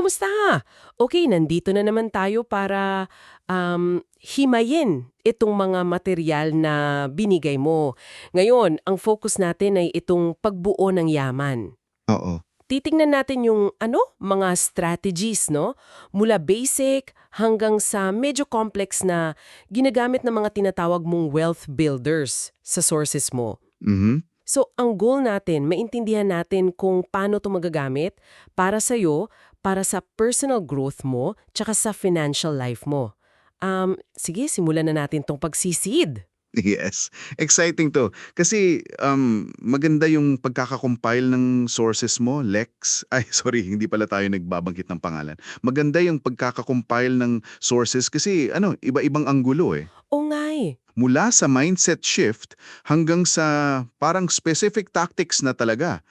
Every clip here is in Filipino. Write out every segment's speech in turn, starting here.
kumusta? Okay, nandito na naman tayo para um, himayin itong mga material na binigay mo. Ngayon, ang focus natin ay itong pagbuo ng yaman. Oo. Titingnan natin yung ano, mga strategies, no? Mula basic hanggang sa medyo complex na ginagamit ng mga tinatawag mong wealth builders sa sources mo. Mhm. So, ang goal natin, maintindihan natin kung paano ito magagamit para sa'yo, para sa personal growth mo, tsaka sa financial life mo. Um, sige, simulan na natin tong pagsisid. Yes. Exciting to. Kasi um, maganda yung pagkakakompile ng sources mo, Lex. Ay, sorry, hindi pala tayo nagbabangkit ng pangalan. Maganda yung pagkakakompile ng sources kasi ano, iba-ibang anggulo eh. O nga eh. Mula sa mindset shift hanggang sa parang specific tactics na talaga.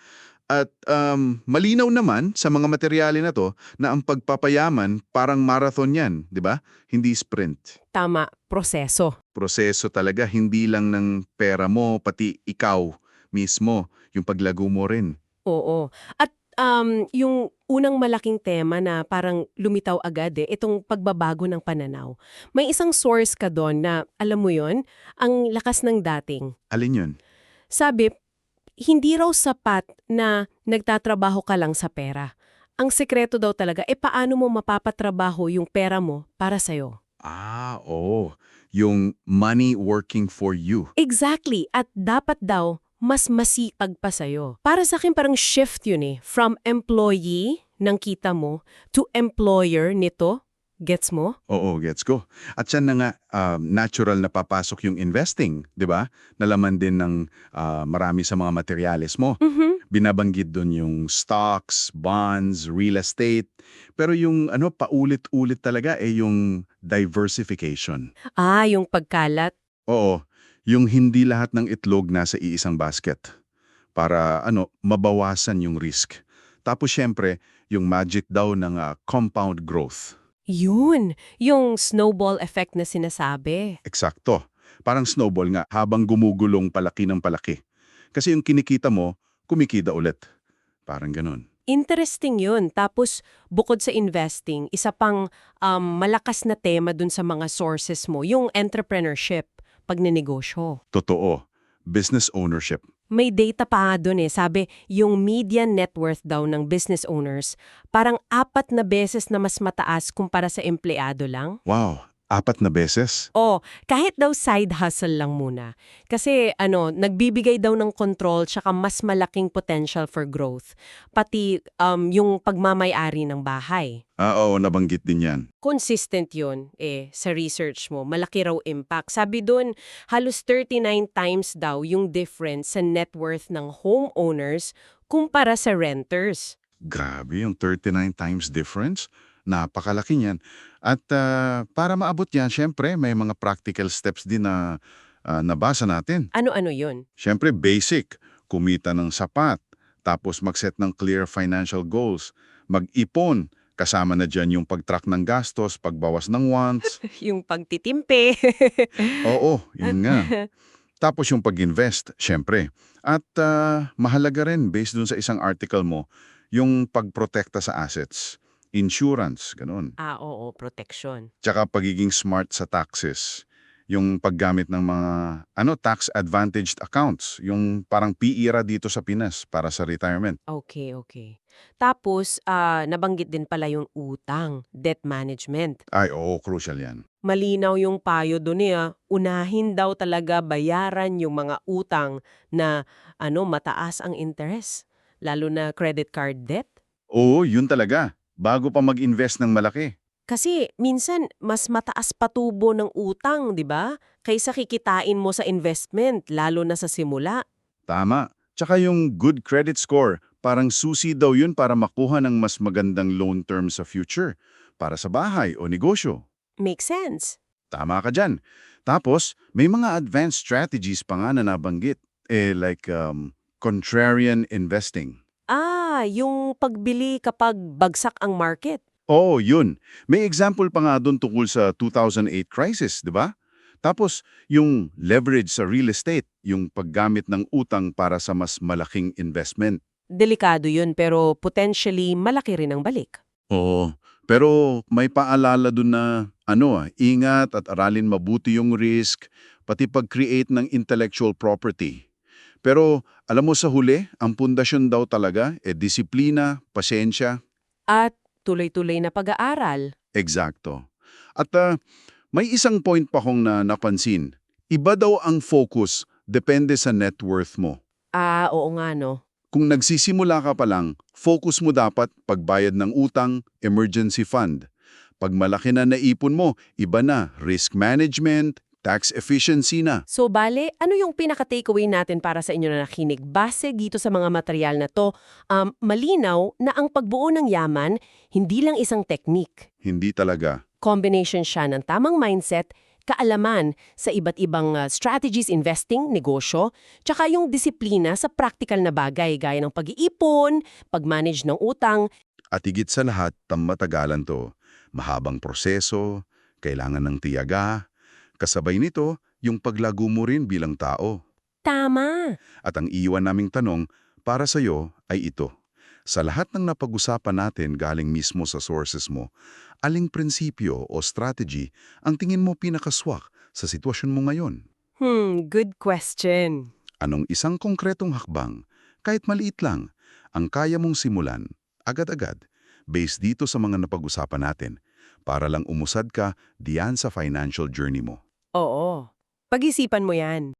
At um, malinaw naman sa mga materyale na to na ang pagpapayaman parang marathon yan, di ba? Hindi sprint. Tama, proseso. proseso talaga, hindi lang ng pera mo, pati ikaw mismo, yung paglago mo rin. Oo. At um, yung unang malaking tema na parang lumitaw agad eh, itong pagbabago ng pananaw. May isang source ka doon na, alam mo yon ang lakas ng dating. Alin yun? Sabi, hindi raw sapat na nagtatrabaho ka lang sa pera. Ang sekreto daw talaga, e paano mo mapapatrabaho yung pera mo para sa'yo? Ah, oo. Yung money working for you. Exactly. At dapat daw, mas masipag pa sa'yo. Para sa akin parang shift yun eh. From employee ng kita mo to employer nito. Gets mo? Oo, gets ko. At yan na nga, um, natural na papasok yung investing, di ba? Nalaman din ng ah, marami sa mga materyales mo. Mhm. Binabanggit doon yung stocks, bonds, real estate. Pero yung ano, paulit-ulit talaga eh yung diversification. Ah, yung pagkalat. Oo, yung hindi lahat ng itlog nasa iisang basket para ano, mabawasan yung risk. Tapos syempre, yung magic daw ng ah, compound growth. Yun. Yung snowball effect na sinasabi. Eksakto. Parang snowball nga, habang gumugulong palaki ng palaki. Kasi yung kinikita mo, kumikita ulit. Parang ganun. Interesting yun. Tapos, bukod sa investing, isa pang um, malakas na tema dun sa mga sources mo, yung entrepreneurship, pagnenegosyo. Totoo. Business ownership. May data pa dun eh. Sabi, yung median net worth daw ng business owners, parang apat na beses na mas mataas kumpara sa empleyado lang. Wow, apat na beses? O, kahit daw side hustle lang muna. Kasi ano, nagbibigay daw ng control tsaka mas malaking potential for growth. Pati um, yung pagmamayari ng bahay. Ah, oo, nabanggit din yan. Consistent yun eh, sa research mo. Malaki raw impact. Sabi doon, halos 39 times daw yung difference sa net worth ng homeowners kumpara sa renters. Grabe, yung 39 times difference. Napakalaki niyan. At ah, para maabot yan, syempre, may mga practical steps din na ah, nabasa natin. Ano-ano yun? Syempre, basic. Kumita ng sapat. Tapos mag-set ng clear financial goals. Mag-ipon. Kasama na dyan yung pag-track ng gastos, pagbawas ng wants. yung pagtitimpe. Oo, yun nga. Tapos yung pag-invest, syempre. At ah, mahalaga rin, based dun sa isang article mo, yung pagprotekta sa assets. Insurance, ganun. ah, oo, protection. Tsaka pagiging smart sa taxes. Yung paggamit ng mga ano tax-advantaged accounts. Yung parang PIRA dito sa Pinas para sa retirement. Okay, okay. Tapos, ah, nabanggit din pala yung utang, debt management. Ay, oo, crucial yan. Malinaw yung payo doon eh. ah. Unahin daw talaga bayaran yung mga utang na ano mataas ang interest. Lalo na credit card debt. Oo, yun talaga. Bago pa mag-invest ng malaki. Kasi minsan mas mataas patubo ng utang, di ba? Kaysa kikitain mo sa investment, lalo na sa simula. Tama. Tsaka yung good credit score, parang susi daw yun para makuha ng mas magandang loan term sa future. Para sa bahay o negosyo. Makes sense. Tama ka dyan. Tapos, may mga advanced strategies pa nga na nabanggit. Eh, like um, contrarian investing. Yung pagbili kapag bagsak ang market. Oo, yun. May example pa nga doon tungkol sa 2008 crisis, di ba? Tapos, yung leverage sa real estate, yung paggamit ng utang para sa mas malaking investment. Delikado yun pero potentially malaki rin ang balik. Oo. Pero may paalala dun na, ano ah, ingat at aralin mabuti yung risk, pati pag-create ng intellectual property. Pero alam mo sa huli, ang pundasyon daw talaga, e disiplina, pasensya, At tuloy-tuloy na pag-aaral. Eksakto. At ah, may isang point pa kong na napansin. Iba daw ang focus depende sa net worth mo. Ah, oo nga no. Kung nagsisimula ka pa lang, focus mo dapat pagbayad ng utang, emergency fund. Pag malaki na naipon mo, iba na, risk management, tax efficiency na. So bale, ano yung pinaka-takeaway natin para sa inyo na nakinig? Base dito sa mga material na to, um, malinaw na ang pagbuo ng yaman, hindi lang isang teknik. Hindi talaga. Combination siya ng tamang mindset, kaalaman sa iba't ibang uh, strategies investing, negosyo, tsaka yung disiplina sa practical na bagay gaya ng pag-iipon, pag-manage ng utang, At higit sa lahat, tamatagalan to. Mahabang proseso, kailangan ng tiyaga. Kasabay nito, yung paglago mo rin bilang tao. tama. At ang iwan naming tanong para sa iyo ay ito. Sa lahat ng napag-usapan natin galing mismo sa sources mo, aling prinsipyo o strategy ang tingin mo pinakaswak sa sitwasyon mo ngayon? Hmm, good question. Anong isang konkretong hakbang, kahit maliit lang, ang kaya mong simulan, agad-agad, based dito sa mga napag-usapan natin, para lang umusad ka diyan sa financial journey mo? Oo. Pag-isipan mo yan.